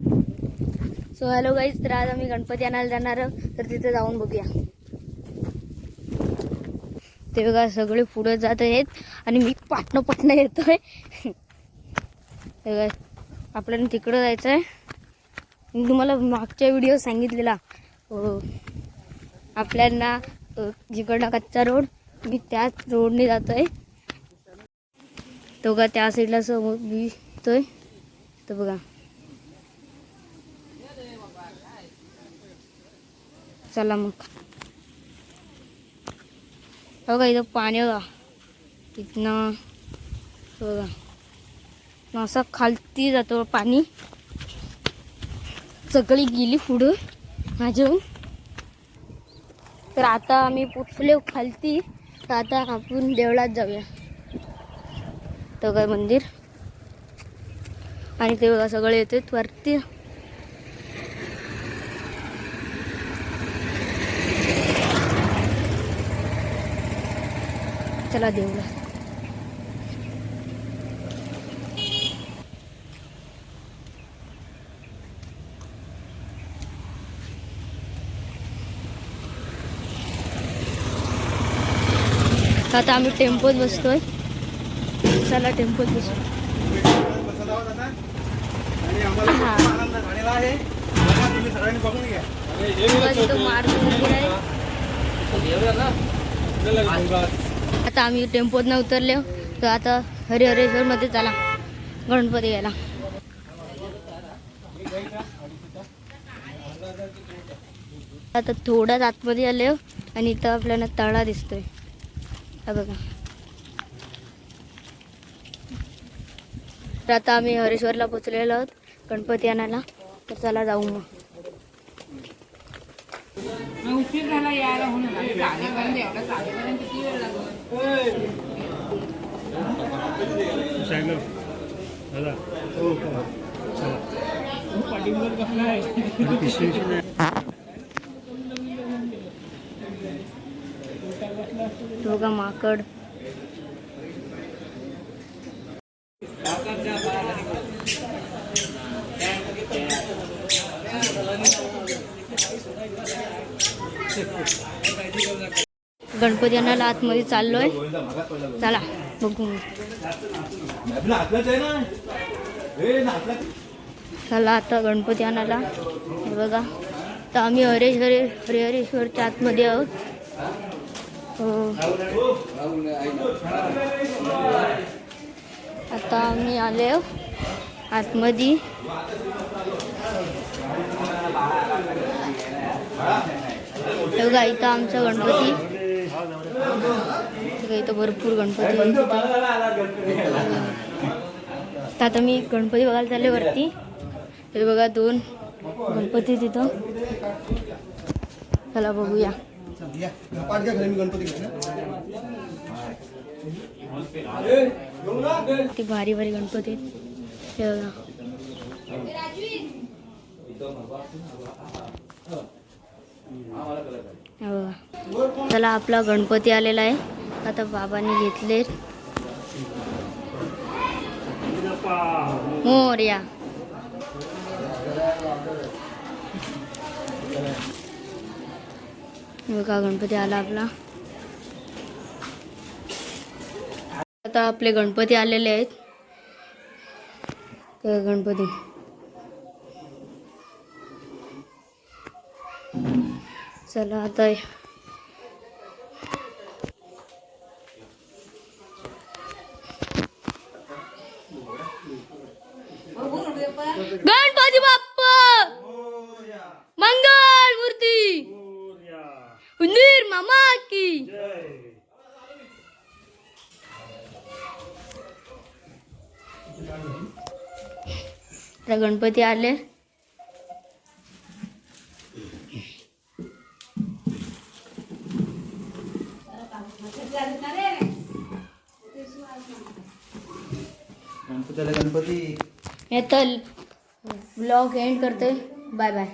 So hello guys तर आज आम्ही गणपती आणायला जाणार आहोत, तर तिथे जाऊन बघूया. ते बघा सगळे पुढे जात आहेत आणि मी पाटणं पाटणं येतोय. बघा आपल्याला तिकडं जायचं आहे मी तुम्हाला मागच्या व्हिडिओ सांगितलेला. हो. आपल्याला जिकडनं कच्चा रोड मी त्याच रोडने जातोय. तो का त्या साईडला समोर मी येतोय तर बघा. चला मग. हो का इथं पाणी बघा. इथनं बघा. असं खालती जातो पाणी. सगळी गेली पुढं माझ्याहून. तर आता आम्ही पोचले खालती. तर आता आपण देवळात जाऊया. तर काय मंदिर? आणि ते बघा सगळे येते वरती. चला देऊला आता आम्ही टेम्पोत बसतोय. चला टेम्पोत बसतो मार्ग बघा आता आम्ही टेम्पोत न उतरले हो. तर आता हरिहरेश्वर मध्ये चला. गणपती यायला आता थोडाच आतमध्ये आले हो. आणि इथं आपल्याला तळा दिसतोय. हा बघा. तर आता आम्ही हरेश्वरला पोचलेलो आहोत. गणपती आणायला. तर चला जाऊ मग. उशीर झाला यायला म्हणून. आम्ही चालेपर्यंत एवढा चालेपर्यंत किती वेळ लागला? माकड. गणपती आणायला आतमध्ये चाललोय. चला बघू. चला आता गणपती आणायला. हे बघा. तर आम्ही हरेश्वरी हरिहरेश्वरच्या आतमध्ये आहोत. हो. आता आम्ही आले आतमध्ये. बघा इथं आमचा गणपती. इथं भरपूर गणपती तिथं. आता मी गणपती बघायला चालले वरती. हे बघा दोन गणपती तिथं. चला बघूया. ते भारी भारी गणपती हे बघा. हो चला आपला गणपती आलेला आहे. आता बाबांनी घेतले. मोर्या. का गणपती आला आपला. आता आपले गणपती आलेले आहेत. गणपती. चला आता गणपती बाप्पा! मंगल मूर्ती! उंदीर मामा की! गणपती आले. गणपतीला गणपती येतं ब्लॉग एंड करते. Bye bye.